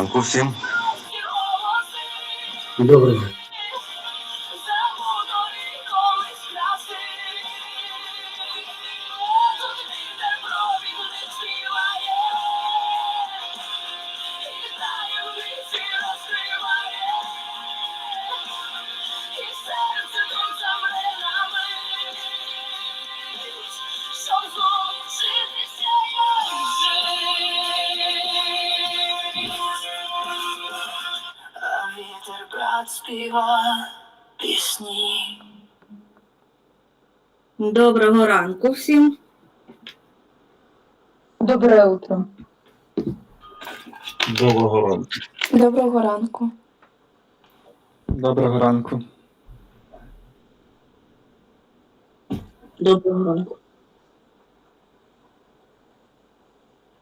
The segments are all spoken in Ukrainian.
Ранку всім. Доброго. Співа пісні. Доброго ранку всім. Доброе утро. Доброго ранку. Доброго ранку. Доброго ранку. Доброго ранку.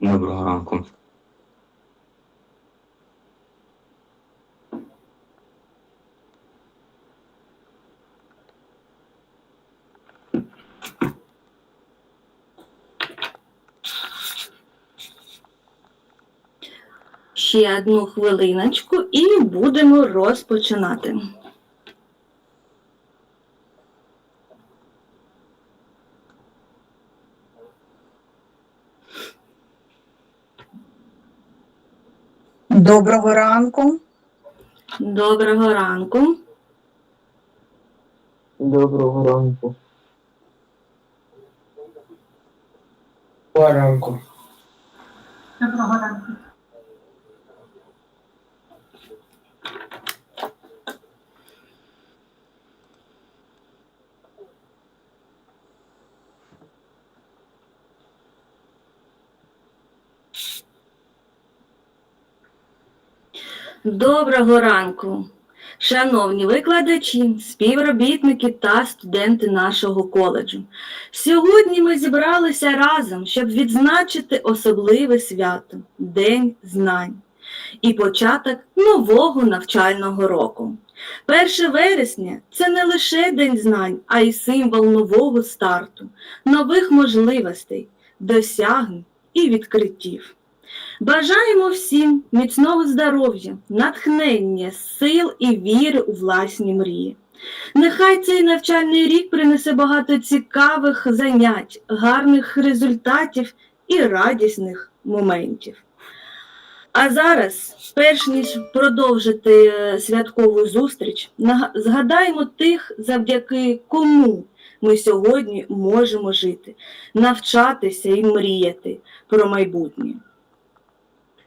Доброго ранку. Ще одну хвилиночку і будемо розпочинати. Доброго ранку. Доброго ранку. Доброго ранку. ранку. Доброго ранку, шановні викладачі, співробітники та студенти нашого коледжу. Сьогодні ми зібралися разом, щоб відзначити особливе свято День знань і початок нового навчального року. 1 вересня це не лише День знань, а й символ нового старту, нових можливостей, досягнень і відкриттів. Бажаємо всім міцного здоров'я, натхнення, сил і віри у власні мрії. Нехай цей навчальний рік принесе багато цікавих занять, гарних результатів і радісних моментів. А зараз, перш ніж продовжити е, святкову зустріч, згадаємо тих, завдяки кому ми сьогодні можемо жити, навчатися і мріяти про майбутнє.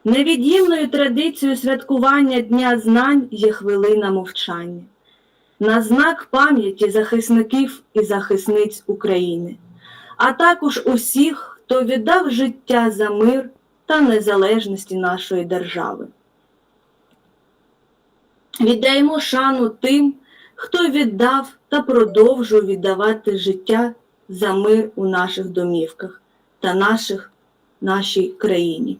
Невід'ємною традицією святкування Дня знань є хвилина мовчання на знак пам'яті захисників і захисниць України, а також усіх, хто віддав життя за мир та незалежності нашої держави. Віддаємо шану тим, хто віддав та продовжує віддавати життя за мир у наших домівках та наших, нашій країні.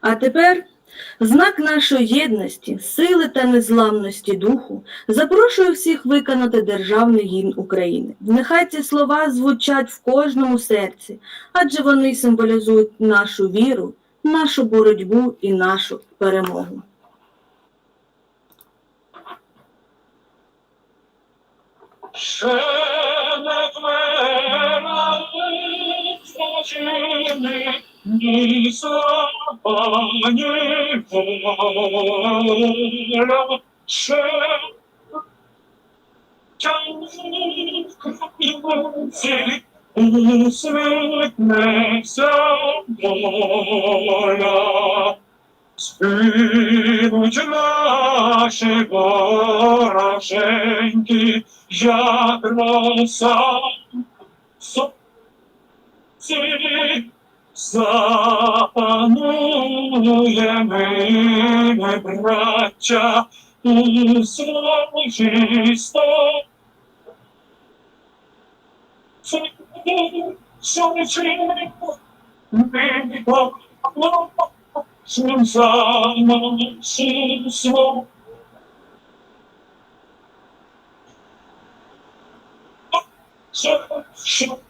А тепер, знак нашої єдності, сили та незламності духу, запрошую всіх виконати державний гімн України. Нехай ці слова звучать в кожному серці, адже вони символізують нашу віру, нашу боротьбу і нашу перемогу. Ще не вмирали злочини, ні слава, Ci zapanujemy, bracia, usłużistą. Służymy, my pochłonączym za naszym słowem. Sure.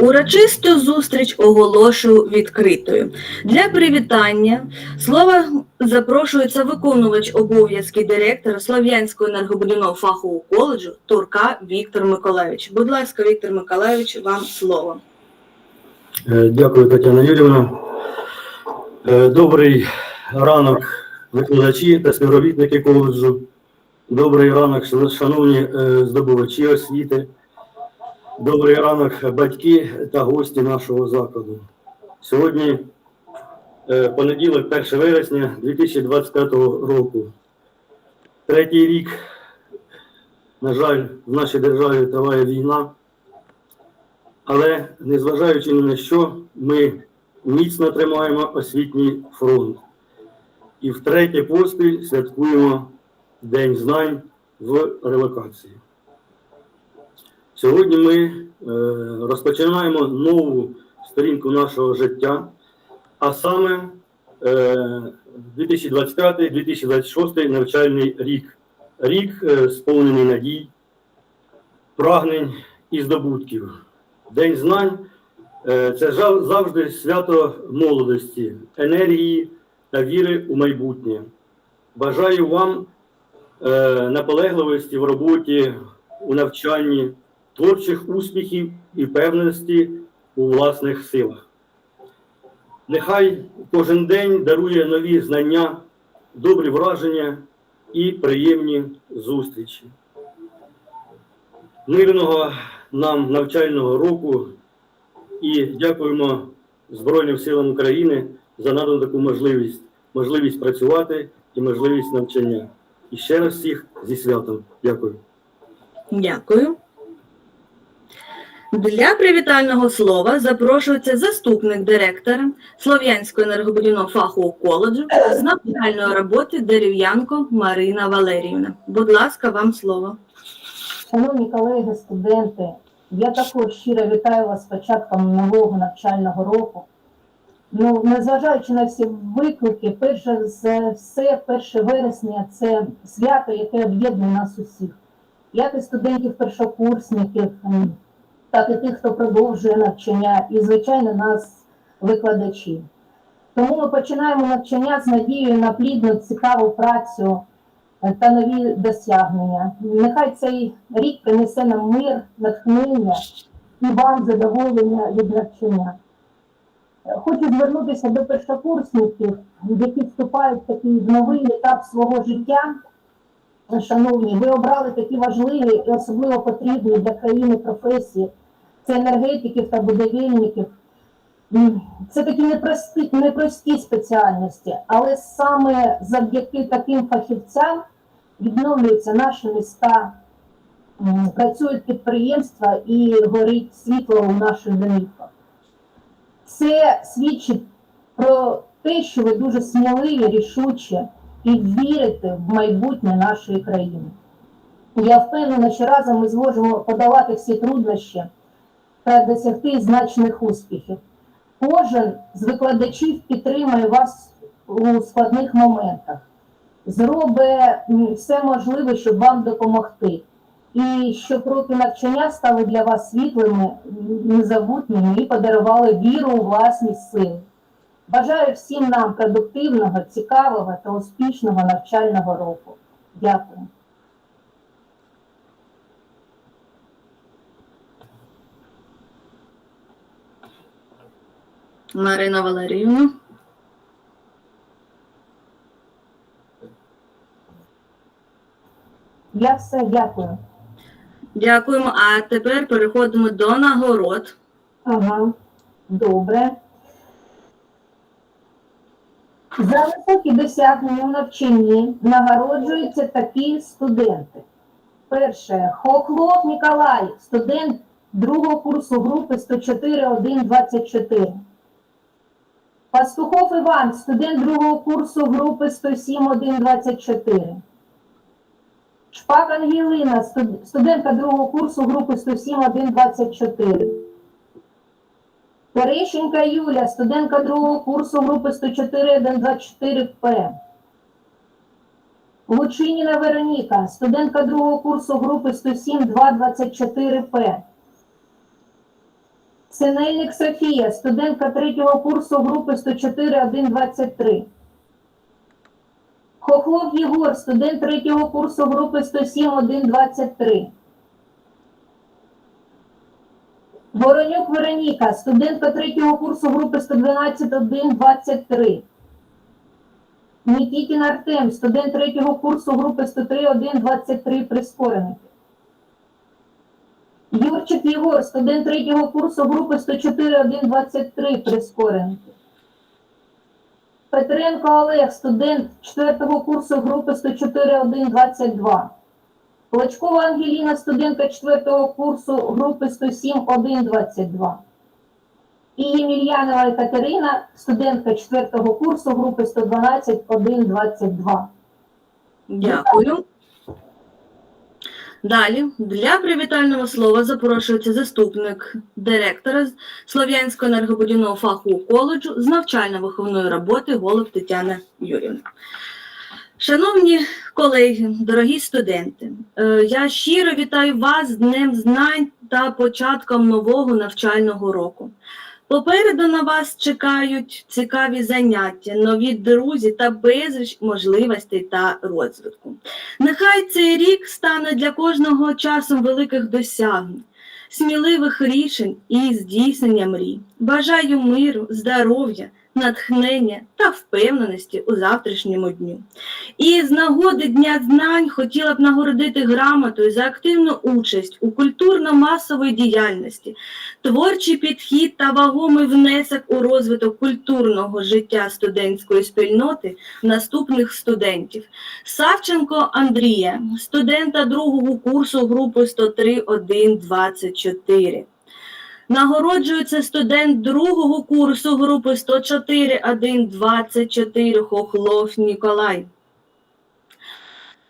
Урочисту зустріч оголошую відкритою. Для привітання слова запрошується виконувач обов'язки директора Слов'янського енергобудівного фахового коледжу Турка Віктор Миколаївич. Будь ласка, Віктор Миколаївич, вам слово. Е, Дякую, Тетяна Юрівна. Е, Добрий ранок, викладачі та співробітники коледжу. Добрий ранок, шановні е, здобувачі освіти. Добрий ранок, батьки та гості нашого закладу. Сьогодні е, понеділок, 1 вересня 2025 року. Третій рік, на жаль, в нашій державі триває війна. Але незважаючи ні на що, ми міцно тримаємо освітній фронт. І втретє поспіль святкуємо День знань в релокації. Сьогодні ми е, розпочинаємо нову сторінку нашого життя, а саме е, 2025-2026 навчальний рік. Рік е, сповнений надій, прагнень і здобутків. День знань е, це завжди свято молодості, енергії та віри у майбутнє. Бажаю вам е, наполегливості в роботі, у навчанні, творчих успіхів і певності у власних силах. Нехай кожен день дарує нові знання, добрі враження і приємні зустрічі. Мирного нам навчального року і дякуємо Збройним силам України за надану таку можливість, можливість працювати і можливість навчання. І ще раз всіх зі святом. Дякую. Дякую. Для привітального слова запрошується заступник директора Слов'янського енергобудівного фахового коледжу з навчальної роботи Дерев'янко Марина Валеріївна. Будь ласка, вам слово. Шановні колеги, студенти, я також щиро вітаю вас з початком нового навчального року. Ну, незважаючи на всі виклики, перше за все, 1 вересня це свято, яке об'єднує нас усіх. Як і студентів першокурсників, так і тих, хто продовжує навчання, і, звичайно, нас, викладачів. Тому ми починаємо навчання з надією на плідну, цікаву працю, та нові досягнення. Нехай цей рік принесе нам мир, натхнення і вам задоволення від навчання. Хочу звернутися до першокурсників, які вступають в такий новий етап свого життя. Шановні, ви обрали такі важливі і особливо потрібні для країни професії. Це енергетиків та будівельників. Це такі непрості, непрості спеціальності, але саме завдяки таким фахівцям відновлюються наші міста, працюють підприємства і горить світло у наших домівках. Це свідчить про те, що ви дуже сміливі, рішучі і вірите в майбутнє нашої країни. Я впевнена, що разом ми зможемо подолати всі труднощі та досягти значних успіхів. Кожен з викладачів підтримує вас у складних моментах. Зробить все можливе, щоб вам допомогти. І щоб роки навчання стали для вас світлими, незабутніми і подарували віру у власні сили. Бажаю всім нам продуктивного, цікавого та успішного навчального року. Дякую. Марина Валеріївна. Я все дякую. Дякуємо. А тепер переходимо до нагород. Ага, добре. За високі досягнення у навчанні нагороджуються такі студенти. Перше, Хохлов Ніколай, студент другого курсу групи 104.1.24. Пастухов Іван, студент другого курсу групи 107.1.24. Шпак Ангелина, студ- студентка другого курсу групи 107.1.24. Терещенка Юля, студентка другого курсу групи 104.124П. Лучиніна Вероніка, студентка другого курсу групи 107.224П. Синельник Софія, студентка третього курсу групи 104.123. Хохлов Єгор, студент третього курсу групи 107.123. Воронюк Вероніка, студентка третього курсу групи 112.1.23. Нікітін Артем, студент третього курсу групи 103.1.23 прискореники. Юрчик Єгор, студент третього курсу групи 104.1.23 прискореники. Петренко Олег, студент четвертого курсу групи 104.1.22. Клочкова Ангеліна, студентка четвертого курсу групи 107.1.22. І Ємельянова Катерина, студентка четвертого курсу групи 112.1.22. Дякую. Далі для привітального слова запрошується заступник директора Слов'янського енергобудівного фаху коледжу з навчально-виховної роботи Голуб Тетяна Юрівна. Шановні колеги, дорогі студенти, е, я щиро вітаю вас з Днем знань та початком нового навчального року. Попереду на вас чекають цікаві заняття, нові друзі та безліч можливостей та розвитку. Нехай цей рік стане для кожного часом великих досягнень, сміливих рішень і здійснення мрій. Бажаю миру, здоров'я, натхнення та впевненості у завтрашньому дню. І з нагоди Дня знань хотіла б нагородити грамотою за активну участь у культурно-масовій діяльності, творчий підхід та вагомий внесок у розвиток культурного життя студентської спільноти наступних студентів. Савченко Андрія, студента другого курсу групи 103.1.24. Нагороджується студент другого курсу групи 104.1.24 Хохлов Ніколай.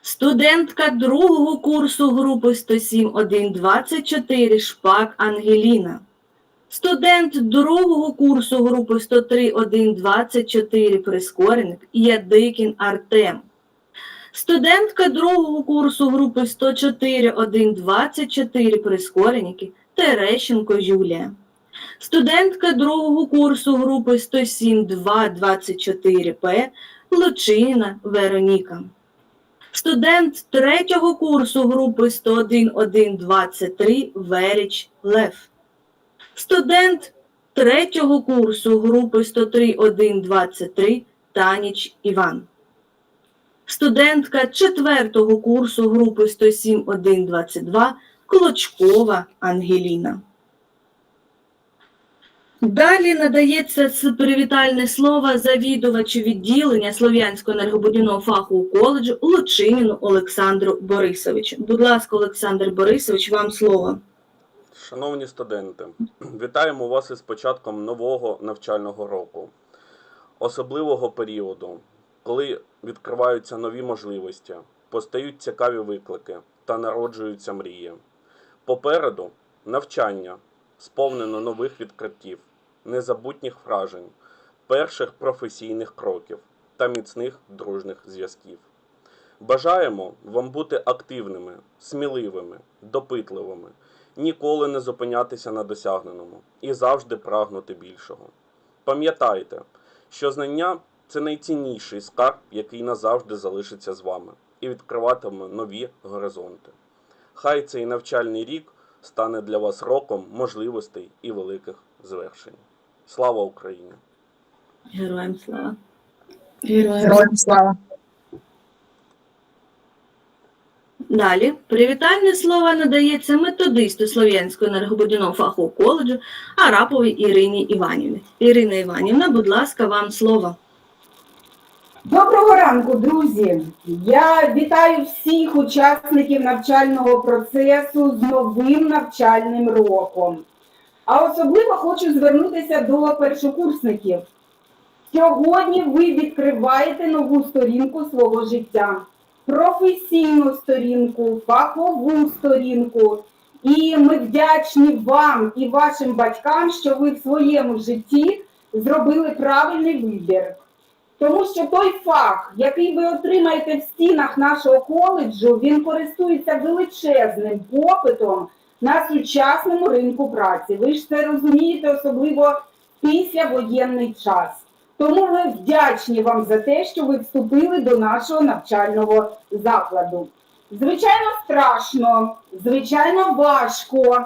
Студентка другого курсу групи 107.1.24 Шпак Ангеліна. Студент другого курсу групи 103.1.24 Прискореник Ядикін Артем. Студентка другого курсу групи 104.1.24 Прискореники Терещенко Юлія. Студентка другого курсу групи 107.2.24П Лучина Вероніка. Студент третього курсу групи 101.1.23 Веріч Лев. Студент третього курсу групи 103.1.23 Таніч Іван. Студентка четвертого курсу групи 107.1.22 Клочкова Ангеліна. Далі надається привітальне слово завідувачу відділення Слов'янського енергобудівного фаху коледжу Лучиніну Олександру Борисовичу. Будь ласка, Олександр Борисович, вам слово. Шановні студенти, вітаємо вас із початком нового навчального року, особливого періоду, коли відкриваються нові можливості, постають цікаві виклики та народжуються мрії. Попереду навчання, сповнено нових відкриттів, незабутніх вражень, перших професійних кроків. та міцних дружних зв'язків. Бажаємо вам бути активними, сміливими, допитливими, ніколи не зупинятися на досягненому і завжди прагнути більшого. Пам'ятайте, що знання це найцінніший скарб, який назавжди залишиться з вами і відкриватиме нові горизонти. Хай цей навчальний рік стане для вас роком можливостей і великих звершень. Слава Україні! Героям слава! Героям слава. Далі привітальне слово надається методисту Слов'янського енергобудівного фахового коледжу Араповій Ірині Іванівні. Ірина Іванівна, будь ласка, вам слово. Доброго ранку, друзі! Я вітаю всіх учасників навчального процесу з новим навчальним роком. А особливо хочу звернутися до першокурсників. Сьогодні ви відкриваєте нову сторінку свого життя, професійну сторінку, фахову сторінку. І ми вдячні вам і вашим батькам, що ви в своєму житті зробили правильний вибір. Тому що той фах, який ви отримаєте в стінах нашого коледжу, він користується величезним попитом на сучасному ринку праці. Ви ж це розумієте, особливо після воєнний час. Тому ми вдячні вам за те, що ви вступили до нашого навчального закладу. Звичайно, страшно, звичайно, важко,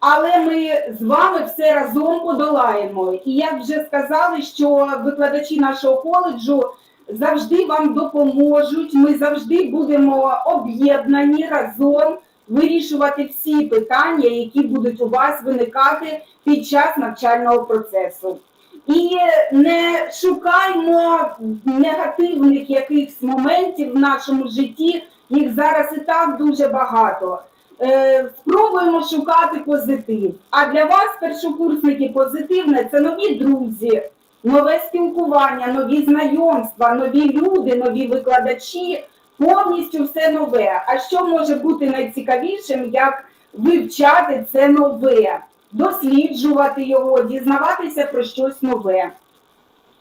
але ми з вами все разом подолаємо. І як вже сказали, що викладачі нашого коледжу завжди вам допоможуть. Ми завжди будемо об'єднані разом вирішувати всі питання, які будуть у вас виникати під час навчального процесу. І не шукаймо негативних якихось моментів в нашому житті. Їх зараз і так дуже багато. Е, спробуємо шукати позитив. А для вас, першокурсники, позитивне це нові друзі, нове спілкування, нові знайомства, нові люди, нові викладачі, повністю все нове. А що може бути найцікавішим, як вивчати це нове, досліджувати його, дізнаватися про щось нове.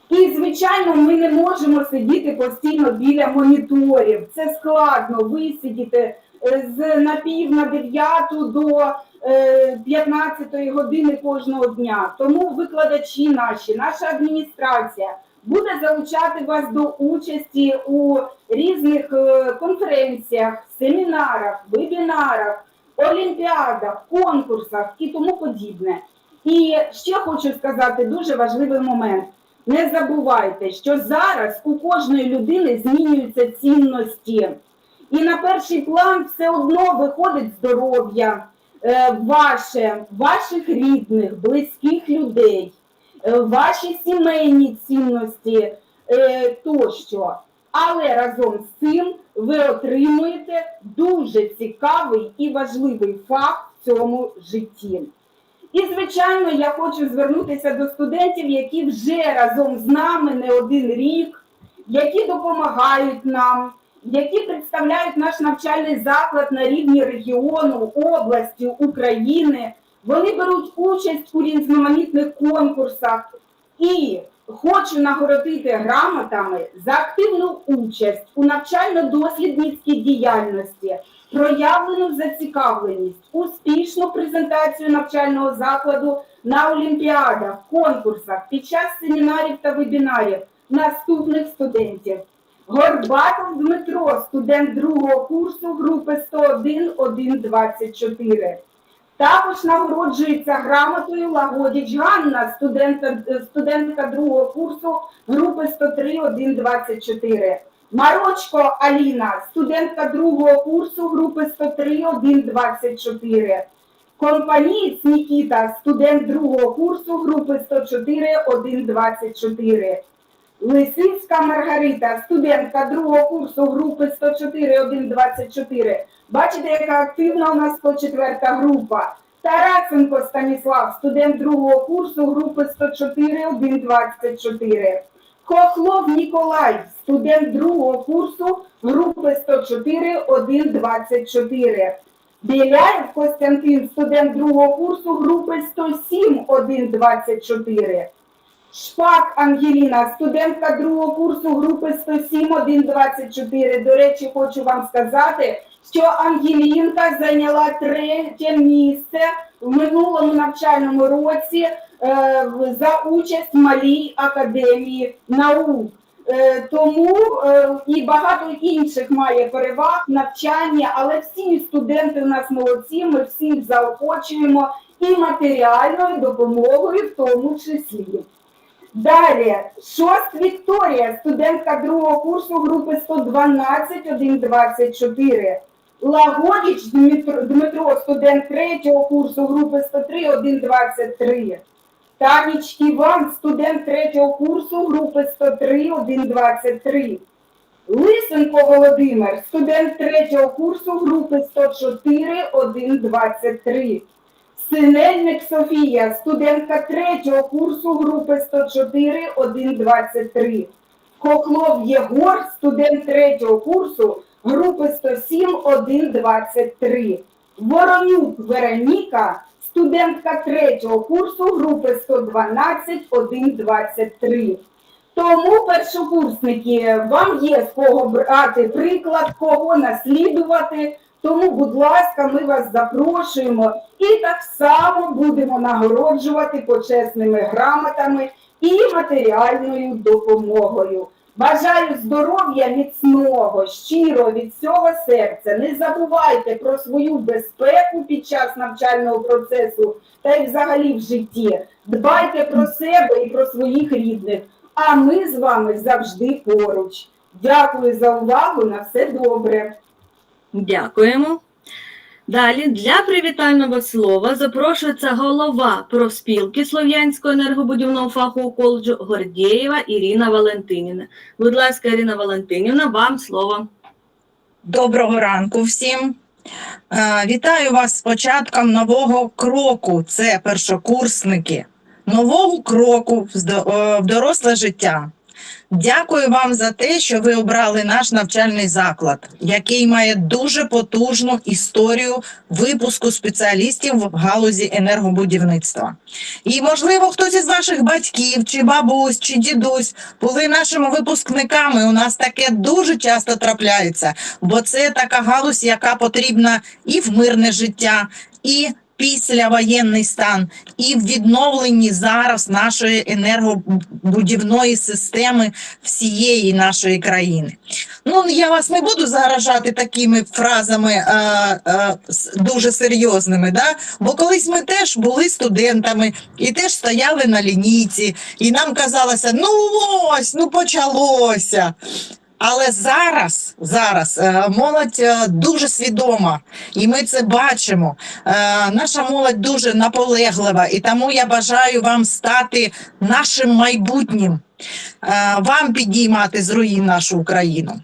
І, звичайно, ми не можемо сидіти постійно біля моніторів. Це складно висидіти е, з на пів на дев'яту до е, 15 години кожного дня. Тому викладачі наші, наша адміністрація буде залучати вас до участі у різних е, конференціях, семінарах, вебінарах, олімпіадах, конкурсах і тому подібне. І ще хочу сказати дуже важливий момент. Не забувайте, що зараз у кожної людини змінюються цінності. І на перший план все одно виходить здоров'я е, ваше, ваших рідних, близьких людей, е, ваші сімейні цінності е, тощо. Але разом з цим ви отримуєте дуже цікавий і важливий факт в цьому житті. І, звичайно, я хочу звернутися до студентів, які вже разом з нами не один рік, які допомагають нам, які представляють наш навчальний заклад на рівні регіону, області, України. Вони беруть участь у різноманітних конкурсах і хочу нагородити грамотами за активну участь у навчально-дослідницькій діяльності, проявлену зацікавленість, успішну презентацію навчального закладу на олімпіадах, конкурсах, під час семінарів та вебінарів наступних студентів. Горбатов Дмитро, студент другого курсу групи 101-124. Також нагороджується грамотою Лагодіч Ганна, студентка, студентка другого курсу групи 103-124. Марочко Аліна, студентка другого курсу групи 103-124. Компанієць Нікіта, студент другого курсу групи 104-124. Лисицька Маргарита, студентка другого курсу групи 104-124. Бачите, яка активна у нас 104 група. Тарасенко Станіслав, студент другого курсу групи 104-124. Хохлов Ніколай, студент другого курсу групи 104-124. Біляєв Костянтин, студент другого курсу групи 107-124. Шпак Ангеліна, студентка другого курсу групи 107 124. До речі, хочу вам сказати, що Ангелінка зайняла третє місце в минулому навчальному році е, за участь в малій академії наук. Е, тому е, і багато інших має переваг в навчанні, але всі студенти у нас молодці, ми всіх заохочуємо і матеріальною допомогою в тому числі. Далі, шост Вікторія, студентка другого курсу групи 112 124. Лагодіч Дмитро, Дмитро, студент третього курсу групи 103 123. Таніч Іван, студент третього курсу групи 103 123. Лисенко Володимир, студент третього курсу групи 104 123. Синельник Софія, студентка третього курсу групи 104 123. Хохлов Єгор, студент третього курсу групи 107 123. Воронюк Вероніка, студентка третього курсу групи 112 123. Тому, першокурсники, вам є з кого брати приклад, кого наслідувати. Тому, будь ласка, ми вас запрошуємо і так само будемо нагороджувати почесними грамотами і матеріальною допомогою. Бажаю здоров'я міцного, щиро від всього серця. Не забувайте про свою безпеку під час навчального процесу та й взагалі в житті. Дбайте про себе і про своїх рідних. А ми з вами завжди поруч. Дякую за увагу. На все добре. Дякуємо. Далі для привітального слова запрошується голова профспілки Слов'янського енергобудівного фахового коледжу Гордєєва Ірина Валентинівна. Будь ласка, Ірина Валентинівна, вам слово. Доброго ранку всім. Е, Вітаю вас з початком нового кроку. Це першокурсники. Нового кроку в е, доросле життя. Дякую вам за те, що ви обрали наш навчальний заклад, який має дуже потужну історію випуску спеціалістів в галузі енергобудівництва. І, можливо, хтось із ваших батьків, чи бабусь, чи дідусь були нашими випускниками. У нас таке дуже часто трапляється, бо це така галузь, яка потрібна і в мирне життя, і післявоєнний стан, і в відновленні зараз нашої енергобудівної системи всієї нашої країни. Ну, я вас не буду заражати такими фразами е, е, дуже серйозними, да? бо колись ми теж були студентами і теж стояли на лінійці, і нам казалося, ну ось, ну почалося. Але зараз, зараз е, молодь е, дуже свідома, і ми це бачимо. Е, Наша молодь дуже наполеглива, і тому я бажаю вам стати нашим майбутнім, вам підіймати з руїн нашу Україну.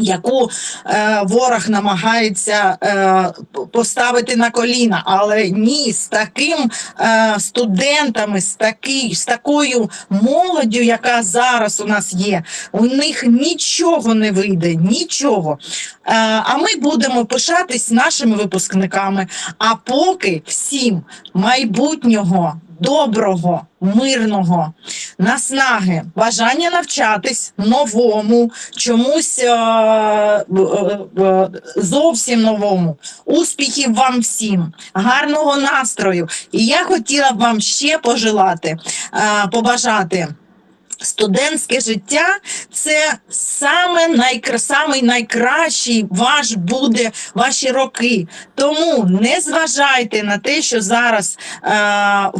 Яку е, ворог намагається е, поставити на коліна, але ні, з таким е, студентами, з, такий, з такою молоддю, яка зараз у нас є, у них нічого не вийде, нічого. Е, А ми будемо пишатись нашими випускниками. А поки всім майбутнього, доброго, мирного, наснаги, бажання навчатись новому, чомусь е, е, е, зовсім новому. Успіхів вам всім, гарного настрою. І я хотіла б вам ще пожелати, е, побажати. Студентське життя це саме найкра... самий найкращий ваш буде ваші роки. Тому не зважайте на те, що зараз е,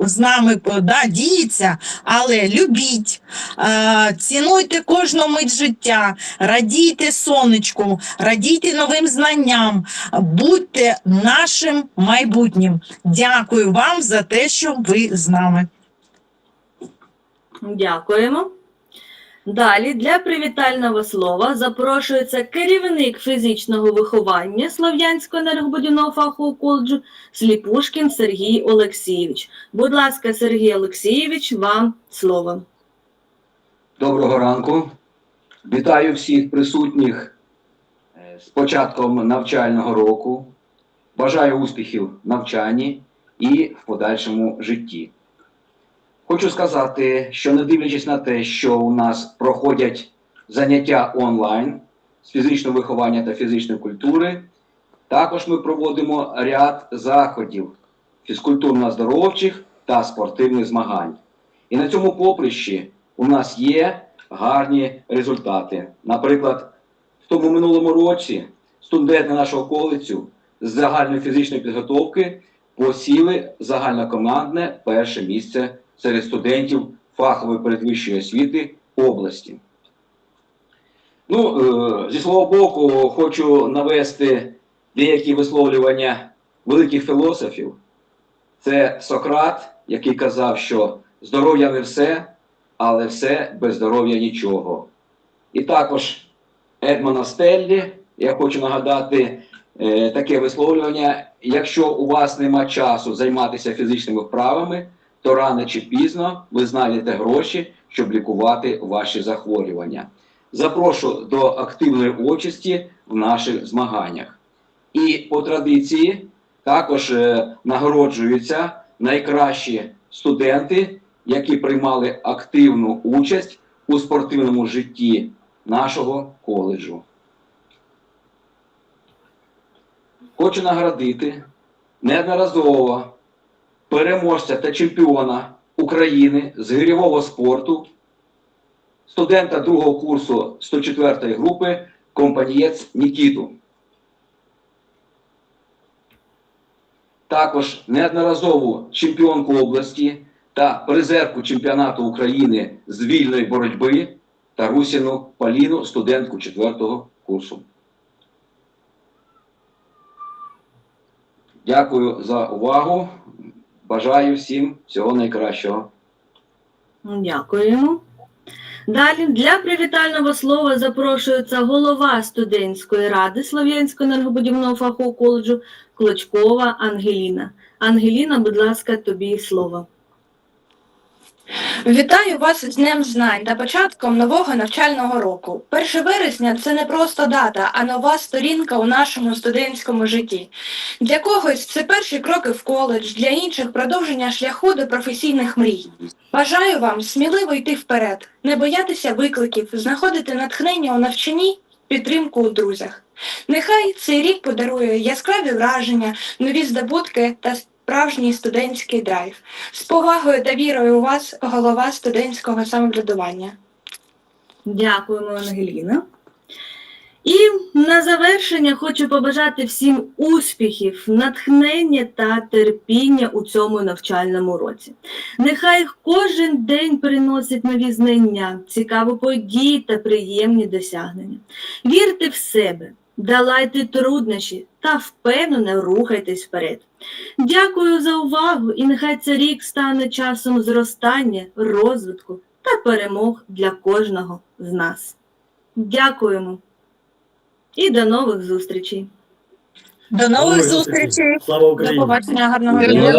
з нами да, діється, але любіть, е, цінуйте кожну мить життя, радійте сонечку, радійте новим знанням, будьте нашим майбутнім. Дякую вам за те, що ви з нами. Дякуємо. Далі для привітального слова запрошується керівник фізичного виховання Слов'янського енергобудівного фахового коледжу Сліпушкін Сергій Олексійович. Будь ласка, Сергій Олексійович, вам слово. Доброго ранку. Вітаю всіх присутніх е, з початком навчального року. Бажаю успіхів в навчанні і в подальшому житті. Хочу сказати, що не дивлячись на те, що у нас проходять заняття онлайн з фізичного виховання та фізичної культури, також ми проводимо ряд заходів фізкультурно-здоровчих та спортивних змагань. І на цьому поприщі у нас є гарні результати. Наприклад, в тому минулому році студенти нашого коледжу з загальної фізичної підготовки посіли загальнокомандне перше місце серед студентів фахової передвищої освіти області. Ну, е, зі свого боку, хочу навести деякі висловлювання великих філософів. Це Сократ, який казав, що здоров'я не все, але все без здоров'я нічого. І також Едмона Стеллі, я хочу нагадати е, таке висловлювання: якщо у вас нема часу займатися фізичними вправами, то рано чи пізно ви знайдете гроші, щоб лікувати ваші захворювання. Запрошую до активної участі в наших змаганнях. І по традиції також е, нагороджуються найкращі студенти, які приймали активну участь у спортивному житті нашого коледжу. Хочу наградити неодноразово переможця та чемпіона України з гирьового спорту, студента другого курсу 104 групи компанієць Нікіту. Також неодноразову чемпіонку області та призерку чемпіонату України з вільної боротьби Тарусіну Поліну, студентку 4 курсу. Дякую за увагу. Бажаю всім всього найкращого. Дякуємо. Далі для привітального слова запрошується голова студентської ради Слов'янського енергобудівного фахового коледжу Клочкова Ангеліна. Ангеліна, будь ласка, тобі слово. Вітаю вас з Днем Знань та початком нового навчального року. 1 вересня це не просто дата, а нова сторінка у нашому студентському житті. Для когось це перші кроки в коледж, для інших продовження шляху до професійних мрій. Бажаю вам сміливо йти вперед, не боятися викликів, знаходити натхнення у навчанні, підтримку у друзях. Нехай цей рік подарує яскраві враження, нові здобутки та справжній студентський драйв. З повагою та вірою у вас, голова студентського самоврядування. Дякуємо, Ангеліна. І на завершення хочу побажати всім успіхів, натхнення та терпіння у цьому навчальному році. Нехай кожен день приносить нові знання, цікаві події та приємні досягнення. Вірте в себе, долайте труднощі та впевнено рухайтесь вперед. Дякую за увагу і нехай цей рік стане часом зростання, розвитку та перемог для кожного з нас. Дякуємо і до нових зустрічей. До нових зустрічей! Слава До Україні! побачення, гарного До дня.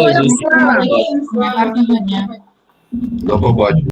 Гарного дня. До побачення.